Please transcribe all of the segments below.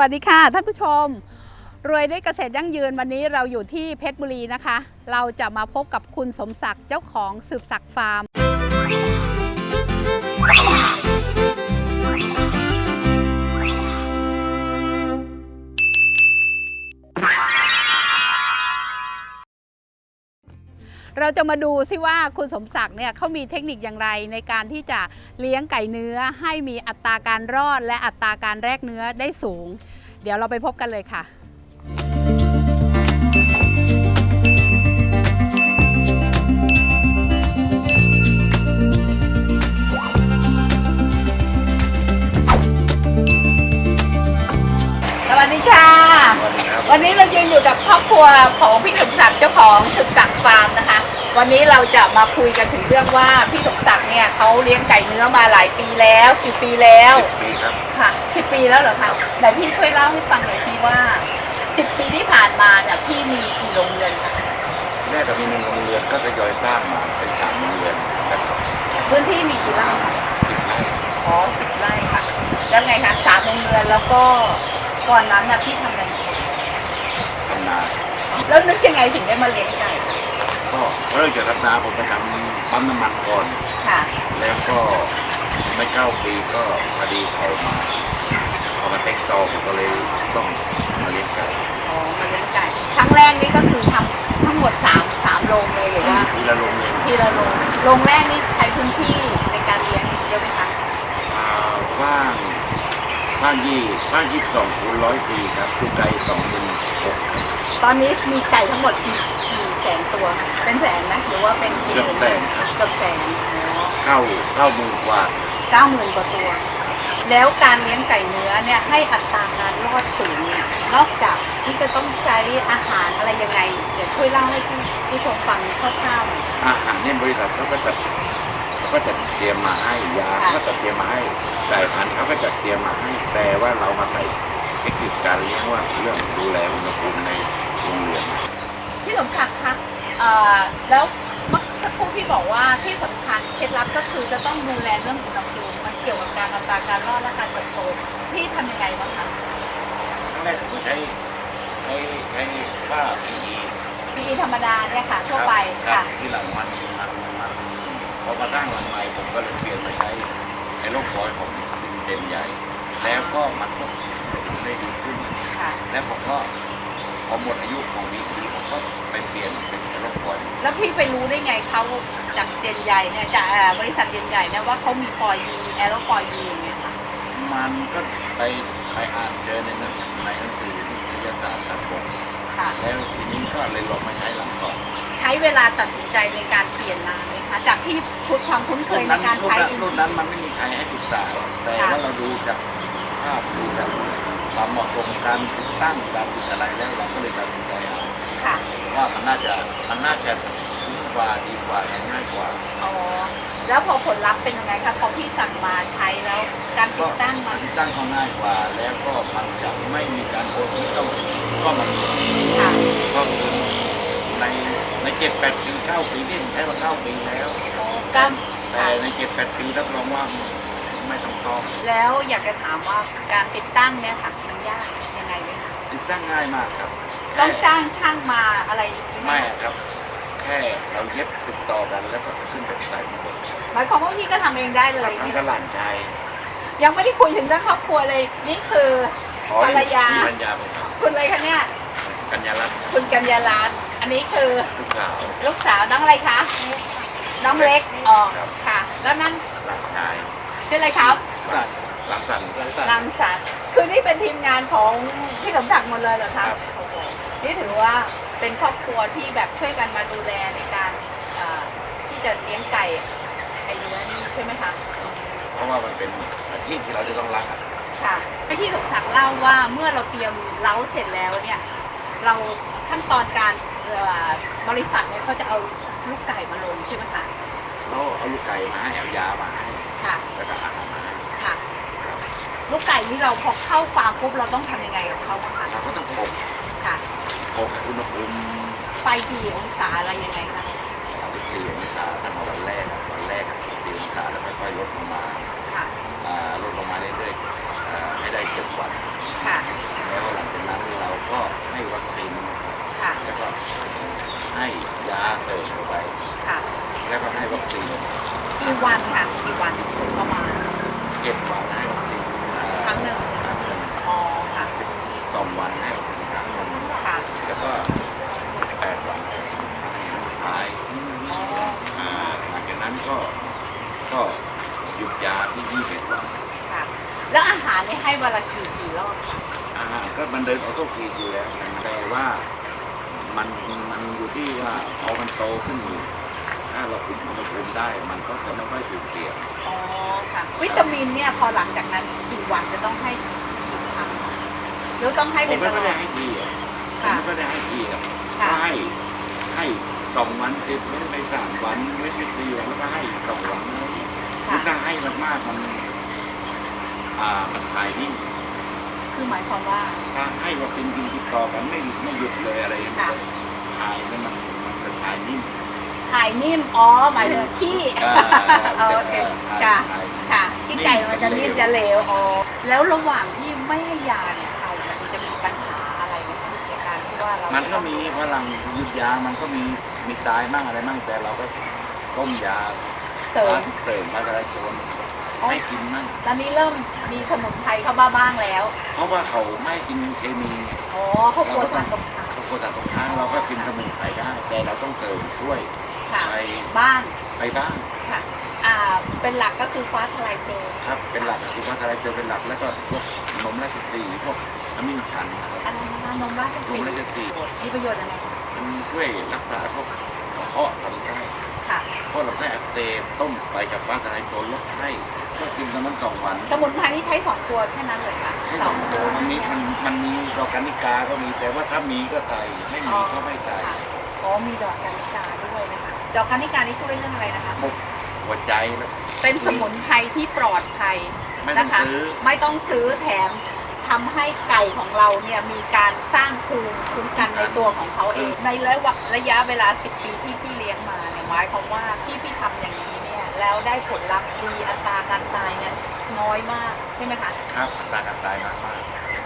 วัสดีค่ะ ท่านผู้ชม รวยด้วยเกษตรยั่งยืนวันนี้เราอยู่ที่เพชรบุรีนะคะ เราจะมาพบกับคุณสมศักดิ์เจ้าของสืบศักดิ์ฟาร์ม เราจะมาดูซิว่าคุณสมศักดิ์เนี่ยเขามีเทคนิคอย่างไรในการที่จะเลี้ยงไก่เนื้อ ให้มีอัตราการรอด และอัตราการแรกเนื้อได้สูง เดี๋ยวเราไปพบกันเลยค่ะสวัสดีค่ะ วัสดีครับวันนี้เรายืนอยู่กับครอบครัวของพี่สมศักดิ์เจ้าของสุดศักดิ์ฟาร์มนะคะ วันนี้เราจะมาคุยกันถึงเรื่องว่าพี่สมศักดิ์เนี่ยเขาเลี้ยงไก่เนื้อมาหลายปีแล้วกี่ปีแล้วสิบปีครับค่ะสิบปีแล้วเหรอคะไหนพี่ช่วยเล่าให้ฟังหน่อยสิว่าสิบปีที่ผ่านมาเนี่ยพี่มีกี่โรงเรือนคะแรกก็มีหนึ่งโรงเรือนก็ทยอยสร้างมาเป็นสามโรงเรือนนะครับพื้นที่มีกี่ไร่คะสิบไร่อ๋อสิบไร่ค่ะ แล้วไงคะสามโรงเรือนแล้วก็ก่อนนั้นน่ะพี่ทำอะไรทำ นา แล้วนึกยังไงถึงได้มาเลี้ยงไก่ก็เริ่มจากทำนาผมไปทำปั๊มน้ำมันก่อน ค่ะ แล้วก็ไม่เก้าปีก็พอดีเขามาเขามาเต็กตอผมก็เลยต้องมาเลี้ยงไก่อ๋อมาเลี้ยงไก่ครั้งแรกนี่ก็คือทำทั้งหมดสามสามโรงเลยหรือว่าทีละโรงเรือนทีละโรงโรงแรกนี่ใช้พื้นที่ในการเลี้ยงเยอะไหมคะอ่าว่างว่างยี่ว่างยี่สิบสองคูณร้อยสี่ครับคือไก่สองหนึ่งหกครับ ตอนนี้มีไก่ทั้งหมดกี่กี่แสนตัว เป็นแสนนะหรือว่าเป็นกี่เกือบแสนครับ เกือบแสนอ๋อ เข้าเข้าหมือกว่า เก้าหมื่นกว่าตัว แล้วการเลี้ยงไก่เนื้อเนี่ยให้อัตราการรอดสูงเนี่ยนอกจากที่จะต้องใช้อาหารอะไรยังไง เดี๋ยวช่วยเล่าให้ผู้ผู้ชมฟังคร่าวๆหน่อย อาหารเนี่ยบริษัทเขาก็จะเขาก็จะเตรียมมาให้ยาค่ะ เขาก็จะเตรียมมาให้สายพันธุ์เขาก็จะเตรียมมาให้แต่ว่าเรามาใส่เทคนิคการเลี้ยงว่าเรื่องดูแลอุณหภูมิใน โรงเรือนพี่สมศักดิ์คะเอ่อแล้วเมื่อสักครู่พี่บอกว่าที่สำคัญเคล็ดลับก็คือจะต้องดูแลเรื่องอุณหภูมิมันเกี่ยวกับการอัตราการรอดและการเติบโตพี่ทำยังไงบ้างคะ ครั้งแรกผมก็ใช้ใช้ใช้ผ้า PE ปีธรรมดาเนี่ยค่ะทั่วไปครัค่ะบที่หลังมันมันมันพอมาสร้างหลังใหม่ผมก็เลยเปลี่ยนมาใช้ไอ้โรคปอยของซินเต็มใหญ่ แล้วก็มันก็ได้ดีขึ้น ค่ะ แล้วผมก็ พอหมดอายุของ PE ผมก็ไปเปลี่ยนเป็นไอ้โรคปอยแล้วพี่ไปรู้ได้ไงเขาจากเจนใหญ่เนี่ยจากเอ่อบริษัทเจนใหญ่เนี่ยว่าเขามีฟอยยีแอโรฟอยยีอย่างเงี้ยค่ะมันก็ไปไปอ่านเจอในหนังในหนังสือวิทยาศาสตร์ครับผมค่ะ แล้วทีนี้ก็เลยลองมาใช้หลังก่อนใช้เวลาตัดสินใจในการเปลี่ยนนานไหมคะจากที่คุ้นความคุ้นเคยในการรุ่นใช้นั้นรุ่นนั้นมันไม่มีใครให้ปรึกษาหรอกแต่ว่าเราดูจากภาพดูจาก ความเหมาะสมการติดตั้งการติดอะไรแล้วเราก็เลยตัดสินใจเอาค่ะว่ามันน่าจะมันน่าจะคุ้มกว่าดีกว่าง่ายกว่าอ๋อแล้วพอผลลัพธ์เป็นยังไงคะพอพี่สั่งมาใช้แล้วการติก็ดตั้งมันติดตั้งเขาง่ายกว่า แล้วก็มันจะไม่มีการโอนที่ต้องก็มันค่ะก็คือในในเจ็ดแปดปีเก้าปีนี่ใช้มาเก้าปีแล้วกล้ามแต่ในเจ็ดแปดปีรับรองว่า ไม่ต้องต้องแล้วอยากจะถามว่าการติดตั้งเนี่ยค่ะมันยากยังไงไหมคะติดตั้งง่ายมากครับต้องแค่จ้างช่างมาอะไรอย่างนี้ไหมไม่ครับ แค่เราเย็บติดต่อกันแล้วก็ขึ้นไปใส่หมดหมายความว่าพี่ก็ทำเองได้เลก็ยทำกระหล่ำชายยังไม่ได้คุยถึงเรื่องครอบครัวเลยนี่คือขอภรรยามีปัญญาไปครับคุณอะไรคะเนี่ยกัญญาลัตน์คุณกัญญารัตน์อันนี้คือลูกสาวลูกสาวน้องอะไรคะน้องเล็กอ๋อครับค่ะ แล้วนั่นหลานชาย ชื่ออะไรครับหลังสันรังสรรค์คือนี่เป็นทีมงานของพี่สมศักดิ์หมดเลยเหรอคะครับโอ้โหนี่ถือว่าเป็นครอบครัวที่แบบช่วยกันมาดูแลในการเอ่อที่จะเลี้ยงไก่ไก่เนื้อนี่ใช่ไหมคะ เพราะว่ามันเป็นอาชีพที่เราจะต้องรักอะค่ะพี่สมศักดิ์เล่าว่าเมื่อเราเตรียมเล้าเสร็จแล้วเนี่ย เราขั้นตอนการเอ่อบริษัทเนี่ยเขาจะเอาลูกไก่มาลงใช่ไหมคะเราเอาลูกไก่มาให้เอายามาให้ ค่ะ แล้วก็หั่นออกมาค่ะลูกไก่นี่เราพอเข้าฟาร์มปุ๊บเราต้องทำยังไงกับเขาบ้างคะเราต้องอบค่ะ อบอุณหภูมิไฟกี่องศาอะไรยังไงคะสามสิบสี่องศาตั้งแต่วันแรกอวันแรกอะสี่องศาแล้วค่อยๆลดลงมาค่ะลดลงมาเรื่อยๆให้ได้สิบวัน ค่ะ แล้วหลังจากนั้นเราก็ให้วัคซีนค่ะ แล้วก็ให้ยาเติมเข้าไป ค่ะ แล้วก็ให้วัคซีน งครั้งหนึ่งอ๋อค่ะสองวันให้วัคซีนครั้งหนึ่งค่ะแล้วก็แปดวันสุดท้ายอ๋ออ่าหลังจากนั้นก็ก็หยุดยาที่ยี่สิบวันค่ะแล้วอาหารเนี่ยให้วันละกี่กี่รอบคะอาหารก็มันเดินออโต้ฟรีดอยู่แล้วนะแต่ว่ามันมันอยู่ที่ว่าพอมันโตขึ้นอยู่ ถ้าเราคุมอุณหภูมิได้ มันก็จะไม่ค่อยสูญเสียอ๋อค่ะ วิตามินเนี่ยพอหลังจากนั้นกี่วันจะต้องให้กี่ครั้งคะหรือต้องให้ผเป็มนไม่ตก็ลอได้ด ให้ทีอะผมค่ะไม่ก็ได้ให้ทีอะค่ะ ก็ให้ให้สองวันติดไม่ได้ไปสามวันไม่ได้สี่วันแล้วก็ให้อีกสองวันอะไรอย่างเงี้ยคือถ้าให้มันมากมันอ่ามันถ่ายนิ่ง คือหมายความว่า ถ้าให้วัคซีนกินติดต่อกันไม่ไม่หยุดเลยอะไรอย่างเงี้ยค่ะ ถ่ายมันมันจะถ่ายนิ่ม ถ่ายนิ่มอ๋อหมายถึงขี้อ่าอ๋อโอเคถ่ายค่ะถ่าย ค่ะขี้ไก่มันจะนิ่มจะเหลวอ๋อแล้วระหว่างที่ไม่ให้ยาเนี่ยไก่มันจะมีปัญหาอะไรไหมคะในการที่ว่าเรามันก็มีพลังยุดยา มันก็มีมีตายมั่งอะไรมั่งแต่เราก็ต้มยาเสริมเสริมพัฒนาตัวอ๋อ ให้กินมั่งตอนนี้เริ่มมีสมุนไพรเข้ามาบ้างแล้วเพราะว่าเขาไม่ให้กินเคมีอ๋อเขากลัวสารตกค้างเขาโคตรตรงค้างเราก็กินสมุนไพรได้ แต่เราต้องเสริมด้วย ค่ะไปบ้างไปบ้างค่ะอ่าเป็นหลักก็คือฟ้าทลายโจรครับเป็นหลักคือพัฒนาตัวเป็นหลักแล้วก็พวกนมราชสีห์พวกน้ำมิ้นชันนะครับอะไรนะนมราชนสีมราห์ชสีห์มีประโยชน์อะไรคะมันช่วยรักษาพวกกระเพาะลำไส้ค่ะเพราะลำไส้อักเสบต้มไปกับฟ้าทลายโจรลดไข้ก็กินกันมันสองวันสมุนไพรนี่ใช้สองตัวแค่นั้นเลยค่ะให้สองตัวมันมีมันมันมีดอกกันิกาก็มีแต่ว่าถ้ามีก็ใส่ไม่มีก็ไม่ใส่ ค่ะอ๋อมีดอกกันิกาด้วยนะคะ ดอกกันิกานี่ช่วยเรื่องอะไรนะคะพวกหัวใจแล้วเป็นสมุนไพรที่ปลอดภัยไม่ต้อนะงคะ ซื้อไม่ต้องซื้อแถมทำให้ไก่ของเราเนี่ยมีการสร้างภูมิคุ้มกันในตัวของเขาเอง ในระยะระยะเวลา 10 ปีที่พี่เลี้ยงมาเนี่ยหมายความว่าที่พี่ทำอย่างนี้เนี่ยแล้วได้ผลลัพธ์ดีอัตราการตายเนี่ยน้อยมากใช่ไหมคะ ครับอัตราการตายมากมาก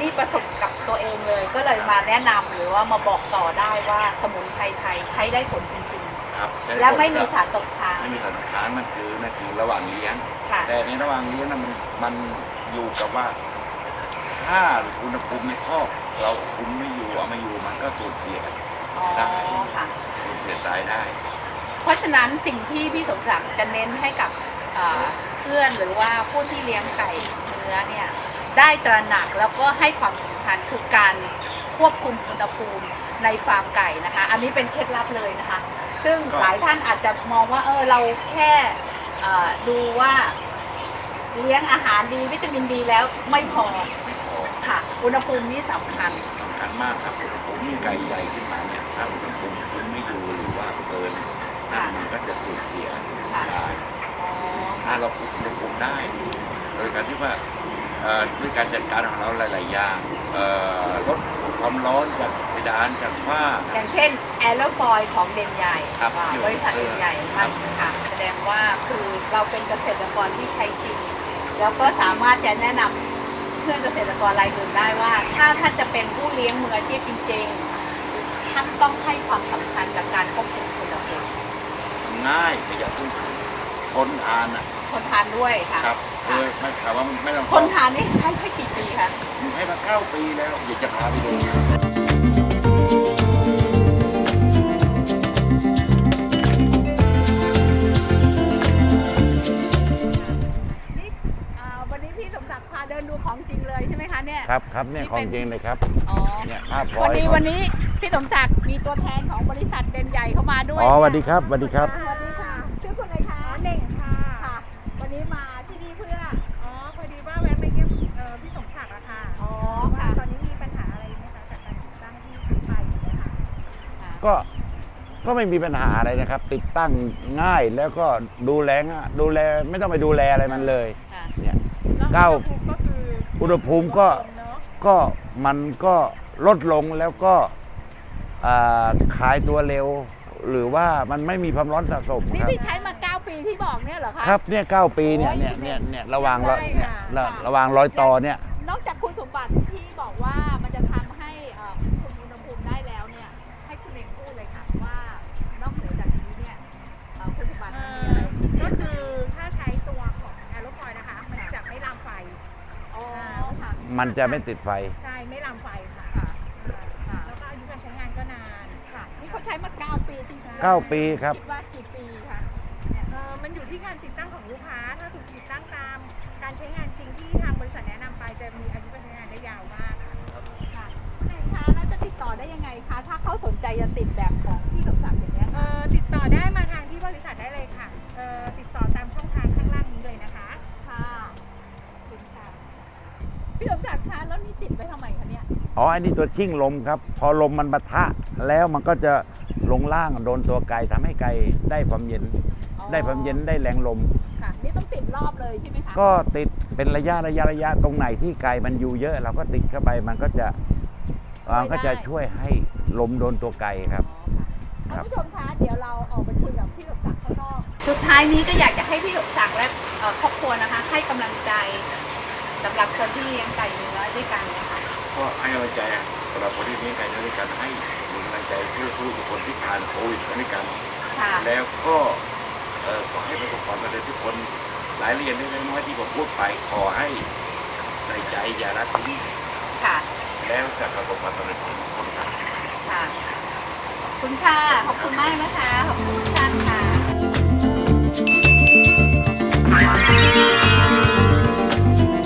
นี่ประสบกับตัวเองเลยก็เลยมาแนะนำหรือว่ามาบอกต่อได้ว่าสมุนไพรไทยใช้ได้ผลจริง ครับๆและไม่มีสารตกค้างไม่มีสารค้างนั่นคือนั่นคือระหว่างเลี้ยง ค่ะ แต่ในระหว่างเลี้ยงนั้นมันมันอยู่กับว่า ถ้าอุณหภูมิในคอกเราคุมไม่อยู่เอาไม่อยู่มันก็สูญเสียอ๋อค่ะ สูญเสียตายได้ เพราะฉะนั้นสิ่งที่พี่สมศักดิ์จะเน้นให้กับเอ่อเพื่อนหรือว่าผู้ที่เลี้ยงไก่เนื้อเนี่ยได้ตระหนักแล้วก็ให้ความสำคัญคือการ ควบคุมอุณหภูมิในฟาร์มไก่นะคะ อันนี้เป็นเคล็ดลับเลยนะคะ ซึ่งก็หลายท่านอาจจะมองว่าเออเราแค่เอ่อดูว่าเลี้ยงอาหารดีวิตามินดีแล้วไม่พอค่ะ อุณหภูมินี่สำคัญสำคัญมากครับอุณหภูมิมีไก่ใหญ่ขึ้นมาเนี่ยถ้าอุณหภูมิคุมไม่อยู่หรือว่าเกินนั่นมันก็จะสูญเสียค่ะได้อ๋อถ้าเราคุมอุณหภูมิได้ โดยการที่ว่าเอ่อด้วยการจัดการของเราหลาย ๆ อย่างเอ่อลด ความร้อนจากเพดานจากฝ้า อย่างเช่นแอโรฟอยของเด่นใหญ่ครับอ่าอยู่บริษัทเด่นใหญ่ครัมันบค่ะแสดงว่าคือเราเป็นเกษตรกรที่ใช้จริง แล้วก็สามารถจะแนะนำเพื่อนเกษตรกรรายอื่นได้ว่า ถ้าท่านจะเป็นผู้เลี้ยงมืออาชีพจริง ๆ ท่านต้องให้ความสำคัญกับการควบคุมคุณภาพ ง่ายประหยัดต้นทุน ทนทานอะคนทานด้วยค่ะครับเออไม่ถามว่าไม่ต้องคนทานนี่ใช้แค่กี่ปีคะให้มาเก้าปีแล้วอยากจะพาไปดูนี่อ่าวันนี้พี่สมศักดิ์พาเดินดูของจริงเลยใช่ไหมคะเนี่ยครับครับเนี่ยนี่ของเป็นจริงเลยครับอ๋อเนี่ยภาพพลอวันยนี้ของวันนี้พี่สมศักดิ์มีตัวแทนของบริษัทเด่นใหญ่เข้ามาด้วยอ๋อสวัสดีครับสวัสดีครับ ก็ก็ไม่มีปัญหาอะไรนะครับ ติดตั้งง่ายแล้วก็ดูแลง่ายดูแลไม่ต้องไปดูแลอะไรมันเลยค่ะเนี่ยแล้วเก้าอุณหภูมิก็คืออุณหภูมิก็ลดลงเนอะก็มันก็ลดลงแล้วก็อ่าขายตัวเร็ว หรือว่ามันไม่มีความร้อนสะสมนี่ครับ พี่ใช้มา 9 ปีที่บอกเนี่ยเหรอคะ ครับเนี่ยเก้าปีเนี่ยโอ้ยเนี่ยเนี่ยเนี่ยระหวางรอยได้เนี่ยค่ะระระหวางรอยต่อเนี่ย นอกจากคุณสมบัติ มันจะไม่ติดไฟ ใช่ไม่ลามไฟค่ะค่ะ ค่ะแล้วก็อายุการใช้งานก็นานค่ะนี่เขาใช้มาเก้าปีจริงๆเก้าปีครับ คิดว่ากี่ปีคะเอ่อมันอยู่ที่การติดตั้งของลูกค้า ถ้าถูกติดตั้งตามการใช้งานจริงที่ทางบริษัทแนะนำไปจะมีอายุการใช้งานได้ยาวมากค่ะค่ะคุณเอกคะแล้วจะติดต่อได้ยังไงคะ ถ้าเขาสนใจจะติดแบบของพี่สมศักดิ์อย่างเงี้ยเอ่อติดต่อได้มาทางที่บริษัทได้เลยค่ะเอ่อ อ๋ออันนี้ตัวชิ่งลมครับ พอลมมันปะทะแล้วมันก็จะลงล่างโดนตัวไก่ทำให้ไก่ได้ความเย็น อ๋อได้ความเย็นได้แรงลม ค่ะ นี่ต้องติดรอบเลยใช่ไหมคะก็ติดเป็นระยะระยะระยะตรงไหนที่ไก่มันอยู่เยอะ เราก็ติดเข้าไปมันก็จะมันก็จะช่วยให้ลมโดนตัวไก่ครับท่านผู้ชมคะเดี๋ยวเราออกไปคุยกับพี่สมศักดิ์ข้างนอกสุดท้ายนี้ก็อยากจะให้พี่สมศักดิ์และเอ่อครอบครัวนะคะ ให้กำลังใจสำหรับคนที่เลี้ยงไก่เนื้อด้วยกันนะคะ ก็ให้กำลังใจสำหรับคนที่มีไก่ด้วยกันให้มีกำลังใจเพื่อสู้กับคนที่ผ่านโควิดมาด้วยกัน ค่ะ แล้วก็เอ่อขอให้ประสบความสำเร็จทุกคนหลายเรียนเล็กๆน้อยๆที่ผมพูดไปขอให้ใส่ใจอย่าละทิ้งค่ะ แล้วจะประสบความสำเร็จทุกคนครับ ค่ะขอบคุณค่ะ ขอบคุณมากนะคะ ขอบคุณทุกท่านค่ะ